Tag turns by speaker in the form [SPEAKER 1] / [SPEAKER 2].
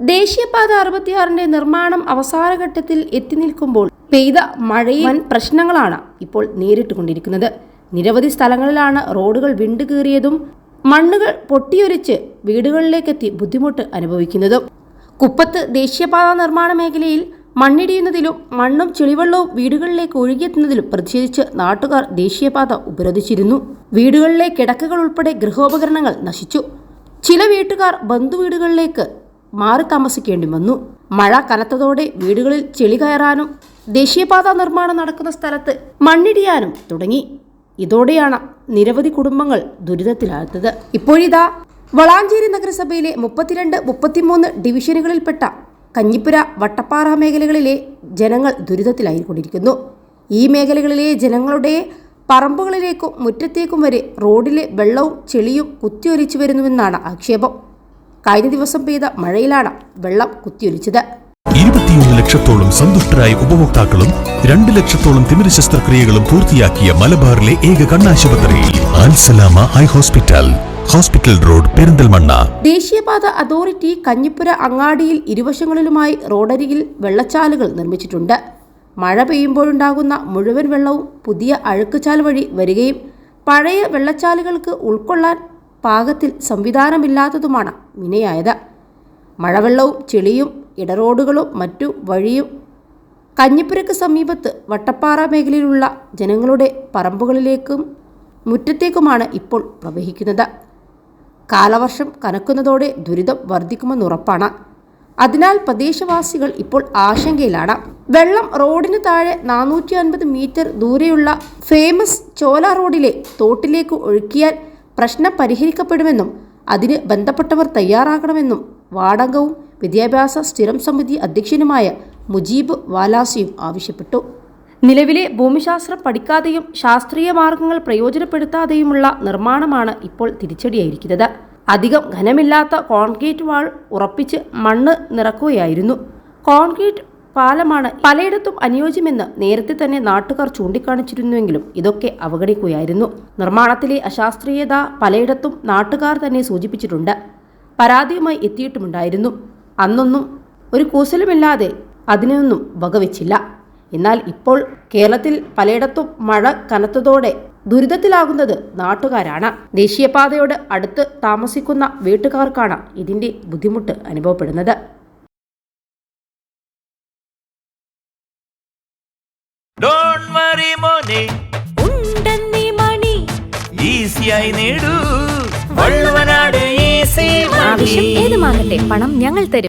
[SPEAKER 1] ദേശീയപാത അറുപത്തിയാറിന്റെ നിർമ്മാണം അവസാനഘട്ടത്തിൽ എത്തി നിൽക്കുമ്പോൾ പെയ്ത മഴയിൽ വൻ പ്രശ്നങ്ങളാണ് ഇപ്പോൾ നേരിട്ടുകൊണ്ടിരിക്കുന്നത്. നിരവധി സ്ഥലങ്ങളിലാണ് റോഡുകൾ വിണ്ടുകീറിയതും മണ്ണുകൾ പൊട്ടിയൊലിച്ച് വീടുകളിലേക്കെത്തി ബുദ്ധിമുട്ട് അനുഭവിക്കുന്നതും. കുപ്പത്ത് ദേശീയപാത നിർമ്മാണ മേഖലയിൽ മണ്ണിടിയുന്നതിലും മണ്ണും ചെളിവെള്ളവും വീടുകളിലേക്ക് ഒഴുകിയെത്തുന്നതിലും പ്രതിഷേധിച്ച് നാട്ടുകാർ ദേശീയപാത ഉപരോധിച്ചിരുന്നു. വീടുകളിലെ കിടക്കകൾ ഉൾപ്പെടെ ഗൃഹോപകരണങ്ങൾ നശിച്ചു. ചില വീട്ടുകാർ ബന്ധുവീടുകളിലേക്ക് മാറി താമസിക്കേണ്ടി വന്നു. മഴ കനത്തതോടെ വീടുകളിൽ ചെളി കയറാനും ദേശീയപാത നിർമ്മാണം നടക്കുന്ന സ്ഥലത്ത് മണ്ണിടിയാനും തുടങ്ങി. ഇതോടെയാണ് നിരവധി കുടുംബങ്ങൾ ദുരിതത്തിലാഴ്ത്തത് ഇപ്പോഴിതാ വളാഞ്ചേരി നഗരസഭയിലെ മുപ്പത്തിരണ്ട് മുപ്പത്തിമൂന്ന് ഡിവിഷനുകളിൽപ്പെട്ട കഞ്ഞിപ്പുര വട്ടപ്പാറ മേഖലകളിലെ ജനങ്ങൾ ദുരിതത്തിലായിക്കൊണ്ടിരിക്കുന്നു. ഈ മേഖലകളിലെ ജനങ്ങളുടെ പറമ്പുകളിലേക്കും മുറ്റത്തേക്കും വരെ റോഡിലെ വെള്ളവും ചെളിയും കുത്തിയൊലിച്ചു വരുന്നുവെന്നാണ് ആക്ഷേപം. കഴിഞ്ഞ ദിവസം പെയ്ത മഴയിലാണ് വെള്ളം കുത്തിയൊലിച്ചത്.
[SPEAKER 2] ഇരുപത്തിയൊന്ന് ലക്ഷത്തോളം സന്തുഷ്ടരായ ഉപഭോക്താക്കളും രണ്ട് ലക്ഷത്തോളം തിമിര ശസ്ത്രക്രിയകളും പൂർത്തിയാക്കിയ മലബാറിലെ ഏക കണ്ണാശുപത്രിയിൽ Al Salama eye hospital hospital road Perinthalmanna.
[SPEAKER 1] ദേശീയപാത അതോറിറ്റി കഞ്ഞിപ്പുര അങ്ങാടിയിൽ ഇരുവശങ്ങളിലുമായി റോഡരികിൽ വെള്ളച്ചാലുകൾ നിർമ്മിച്ചിട്ടുണ്ട്. മഴ പെയ്യുമ്പോഴുണ്ടാകുന്ന മുഴുവൻ വെള്ളവും പുതിയ അഴുക്കുചാൽ വഴി വരികയും പഴയ വെള്ളച്ചാലുകൾക്ക് ഉൾക്കൊള്ളാൻ പാകത്തിൽ സംവിധാനമില്ലാത്തതുമാണ് വിനയായത് മഴവെള്ളവും ചെളിയും ഇടറോഡുകളും മറ്റു വഴിയും കഞ്ഞിപ്പുരക്ക് സമീപത്ത് വട്ടപ്പാറ മേഖലയിലുള്ള ജനങ്ങളുടെ പറമ്പുകളിലേക്കും മുറ്റത്തേക്കുമാണ് ഇപ്പോൾ പ്രവഹിക്കുന്നത്. കാലവർഷം കനക്കുന്നതോടെ ദുരിതം വർദ്ധിക്കുമെന്നുറപ്പാണ് അതിനാൽ പ്രദേശവാസികൾ ഇപ്പോൾ ആശങ്കയിലാണ്. വെള്ളം റോഡിന് താഴെ നാനൂറ്റി അൻപത് മീറ്റർ ദൂരെയുള്ള ഫേമസ് ചോല റോഡിലെ തോട്ടിലേക്ക് ഒഴുക്കിയാൽ പ്രശ്നം പരിഹരിക്കപ്പെടുമെന്നും അതിന് ബന്ധപ്പെട്ടവർ തയ്യാറാകണമെന്നും വാടകവും വിദ്യാഭ്യാസ സ്ഥിരം സമിതി അധ്യക്ഷനുമായ മുജീബ് വാലാസിയും ആവശ്യപ്പെട്ടു. നിലവിലെ ഭൂമിശാസ്ത്രം പഠിക്കാതെയും ശാസ്ത്രീയ മാർഗങ്ങൾ പ്രയോജനപ്പെടുത്താതെയുമുള്ള നിർമ്മാണമാണ് ഇപ്പോൾ തിരിച്ചടിയായിരിക്കുന്നത്. അധികം ഘനമില്ലാത്ത കോൺക്രീറ്റ് വാൾ ഉറപ്പിച്ച് മണ്ണ് നിറക്കുകയായിരുന്നു. കോൺക്രീറ്റ് പാലമാണ് പലയിടത്തും അനുയോജ്യമെന്ന് നേരത്തെ തന്നെ നാട്ടുകാർ ചൂണ്ടിക്കാണിച്ചിരുന്നുവെങ്കിലും ഇതൊക്കെ അവഗണിക്കുകയായിരുന്നു. നിർമ്മാണത്തിലെ അശാസ്ത്രീയത പലയിടത്തും നാട്ടുകാർ തന്നെ സൂചിപ്പിച്ചിട്ടുണ്ട്. പരാതിയുമായി എത്തിയിട്ടുമുണ്ടായിരുന്നു. അന്നൊന്നും ഒരു കൂസലുമില്ലാതെ അതിനൊന്നും വകവെച്ചില്ല. എന്നാൽ ഇപ്പോൾ കേരളത്തിൽ പലയിടത്തും മഴ കനത്തതോടെ ദുരിതത്തിലാകുന്നത് നാട്ടുകാരാണ്. ദേശീയപാതയോട് അടുത്ത് താമസിക്കുന്ന വീട്ടുകാർക്കാണ് ഇതിന്റെ ബുദ്ധിമുട്ട് അനുഭവപ്പെടുന്നത്.
[SPEAKER 3] മോനെ
[SPEAKER 4] ഉണ്ടെന്നീ മണി.
[SPEAKER 3] ഈസിയായി നേടൂ. വള്ളുവനാട് ഈസി
[SPEAKER 4] ആവശ്യം ഏതുമാകട്ടെ പണം ഞങ്ങൾ തരും.